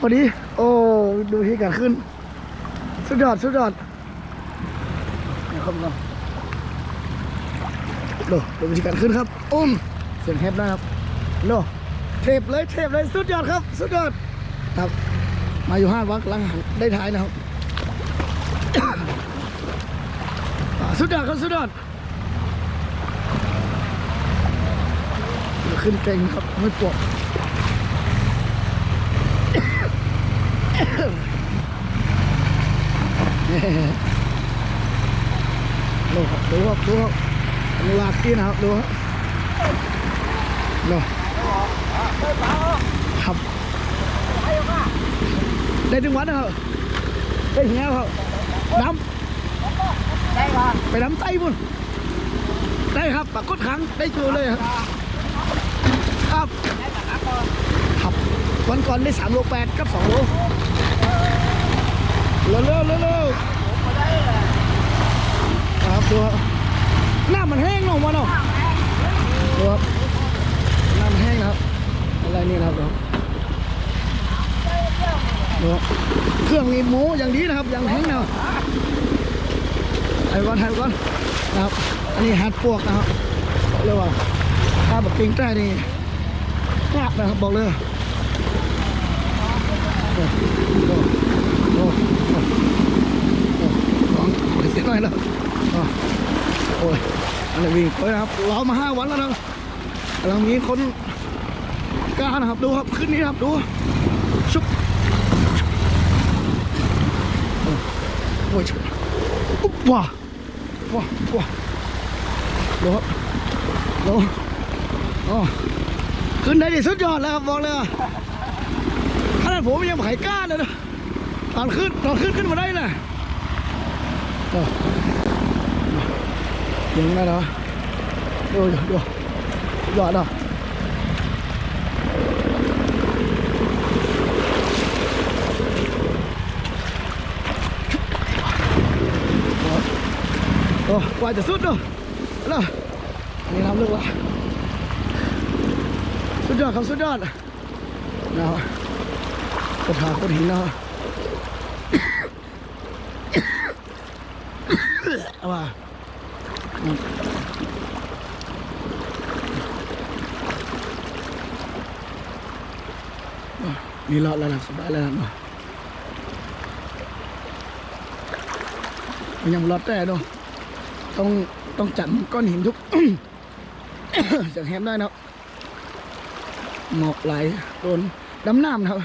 พอดี โอ้ดูที่การขึ้น สุดยอด สุดยอดนี่ครับน้องดูดูวิธีการขึ้นครับ อุ้มเสียงเทปนะครับโลเทปเลยเทปเลยสุดยอดครับ สุดยอดครับ มาอยู่ห้าวักหลังได้ท้ายนะครับ สุดยอดครับสุดยอดขึ้นเก่งครับไม่ปวด ดูครับดูครับดูครับดูลากกินนะครับดูครับดูครับได้ถึงวัดนะครับได้เหี้ยครับน้ำได้ปะไปน้ำไต้บุญได้ครับปากฏครั้งได้เจอเลยครับครับได้แต่ละก่อนครับวันก่อนได้สามโลแปดกับสองโลเร็วเร็วเร็ว ครับดูครับหน้ามันแห้งลงมาเนาะดูครับหน้ามันแห้งนะครับ อะไรนี่นะครับดูดูครับเครื่องนี้หมูอย่างดีนะครับอย่างแห้งเนาะครับถ่ายก่อนถ่ายก่อนนะครับอันนี้หัดปวกนะครับบอกเลยว่าถ้าแบบเก่งใจนี่ยากนะครับบอกเลยโอ้โหโอ้โหโอ้โหโอ้โหลองเสียหน่อยแล้วโอ้ยอันนี้วิ่งไปนะครับเรามาห้าวันแล้วนะกำลังมีคนกล้านะครับดูครับขึ้นนี้ครับดูชุบโอ้ยชุบอุ๊บว้าว้าว้าดูครับดูอ๋อขึ้นได้ดีสุดยอดแล้วครับบอกเลยอะขนาดผมยังไข่กล้าเลยนะตอนขึ้นตอนขึ้นขึ้นมาได้เลยโอ้ยังไงเนะ ดูดูดูยอดเนาะโอ้กว่าจะสุดเนาะแล้วนี่น้ำลึ ว่านี่นี่รอดแล้วนะสบายแล้วนะมันยังรอดแต่เนาะต้องต้องจัดก้อนหินทุกจากแฮมได้นะครับหมอกไหลโดนดำน้ำนะครับ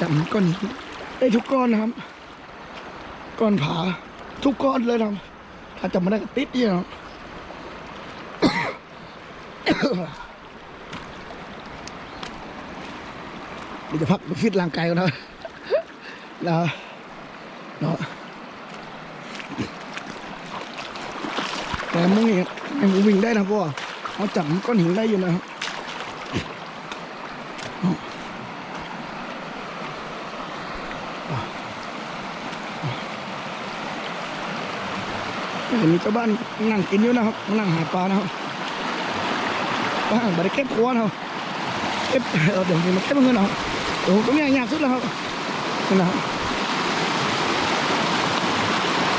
จัดก้อนหินได้ทุกก้อนนะครับ ก้อนผาทุกก้อนเลยนะครับถ้าจำไม่ได้ก็ติดเนี่ยนะเดี๋ยวจะพักฟิตร่างกายก่อนนะนะเนาะแต่มึงนี่ยังวิ่งได้นะพ่อเขาจับก้อนหินได้อยู่นะครับเห็น มีเจ้าบ้านนั่งกินอยู่นะครับ นั่งหาปลานะครับบ้านบริเก็บครัวนะครับเก็บเดี๋ยวมาเก็บเงินนะครับโอ้โหตรงนี้ยากสุดแล้วครับนี่นะครับ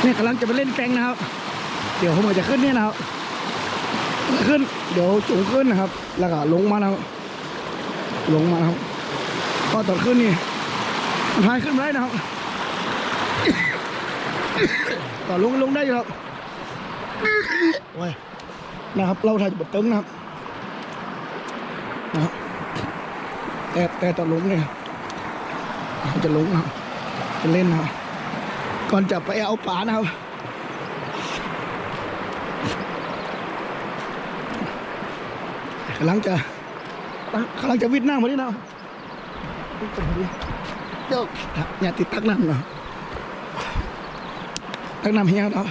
เนี่ยกำลังจะไปเล่นแกงนะครับ เดี๋ยวผมอาจจะขึ้นเนี่ยนะครับ ขึ้น เดี๋ยวจุงขึ้นนะครับ แล้วก็ลงมานะครับ ลงมานะครับก็ตอนขึ้นนี่พายขึ้นไม่ได้นะครับต่อลงลงได้ครับ โอ้ยนะครับ เราถ่ายบทตึงนะครับนะครับแต่แต่ตอนลงเนี่ยจะลงนะครับจะเล่นนะครับก่อนจะไปเอาปลานะครับกำลังจะกำลังจะวิดน้ำมาดินะเดี๋ยวอย่าติดตักน้ำนะตักน้ำเฮียเรา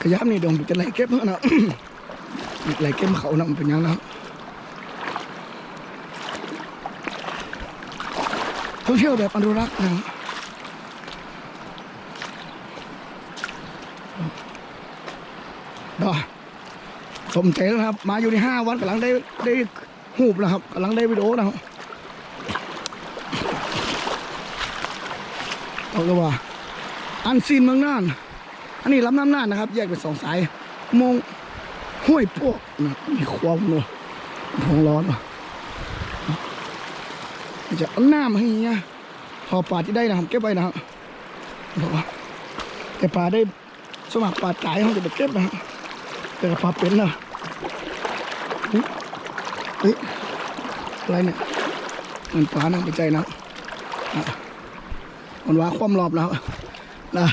ขยับนี่เดยวผมจะไล่เก็บเพื่อนนะไล่เก็บเขานะมันเป็นยังนะท่องเที่ยวแบบอนุรักษ์นะดอสมใจแล้วครับ มาอยู่ในห้าวันกำลังได้ได้หูบแล้วครับกำลังได้วิดีโอนะครับเอาลยว่า อันซีนเมืองน่าน อันนี้ลำน้ำน่านนะครับ แยกเป็นสองสายมองห้วยพวกนะมีความเนอะท้องร้อนเนอะจะเอาหน้ามาให้เงี้ยพอปลาที่ได้นะครับเก็บไว้นะครับบอกว่าแต่ปลาได้สมัครปลาตายเขาจะไปเก็บนะแต่ปลาเป็นนะเฮ้ยอะไรเนี่ยมันปลานะไม่ใจนะอะมันว่าความรอบแล้วนะ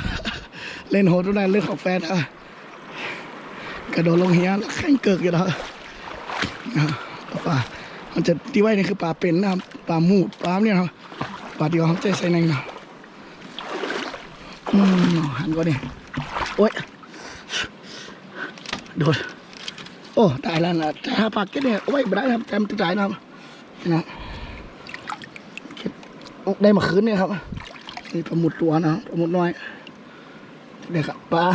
เล่นโหดทุกนั้นเรื่องของแฟนอะกระโดดลงเฮียแล้วแข่งเกิกอยู่แล้วปลามันจะที่ไว้นี่คือปลาเป็นนะปลาหมูปลาเนี่ยนะครับปลาที่เขาใจใส่ในนะอืมหันก็ดิโอ๊ยโดดโอ้ตายแล้วนะแต่หาปากเก็ตเนี่ยเอาไว้ไม่ได้ครับแต่มันจะตายนะครับนะโอ้ได้มาคืนเนี่ยครับนี่ปลาหมุดตัวนะปลาหมุดน้อย เด็กปลา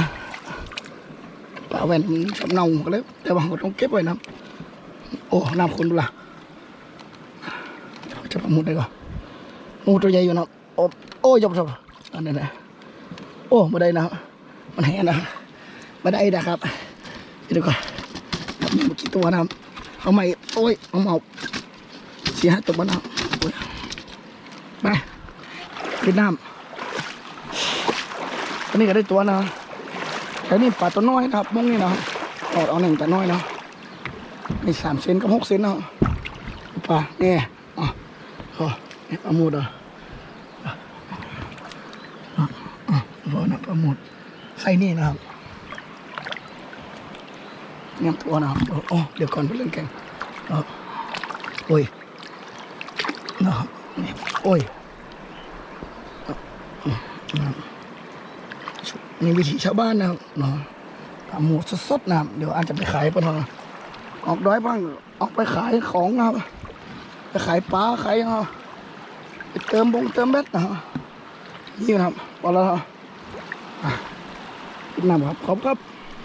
ปลาแหวนมันชอบเนาก็เลยแต่ว่าเราต้องเก็บไว้นะโอ้น้ำคุณดูละจะปลาหมุดได้ก่อนหมูตัวใหญ่อยู่นะโอ้โอ้ยบจบอันนี้นะโอ้ม่ได้นะมันแห้งนะม่ได้นะครับเดี๋ยวก่อนมีเมื่อกี้ตัวนะครับเอาใหม่โอ้ยเอาเมาเสียตัวมันนะครับโอ้ยไปขึ้นน้ำ อันนี้ก็ได้ตัวนะแต่นี่ปลาตัวน้อยนะครับมงนี่นะออดเอาหนึ่งตัวน้อยนะนี่สามเซนกับหกเซนนะปลาเนี่ยอ๋อโอ้นี่ปลาหมดอะอะอะอะรอนะปลาหมดใส่นี่นะครับเงี้ยตัวนะครับอ๋อเดี๋ยวก่อนไปเล่นแข่งเออโอ้ยนะครับโอ้ย เอ่อนะครับนี่วิถีชาวบ้านนะครับเนาะทำหมูสดๆนะครับเดี๋ยวอาจจะไปขายปะเนาะออกดอยบ้างออกไปขายของนะครับไปขายปลาขายยังไงไปเติมบงเติมแบตนะครับนี่นะครับพอแล้วครับอะนน้ำครับขอบครับ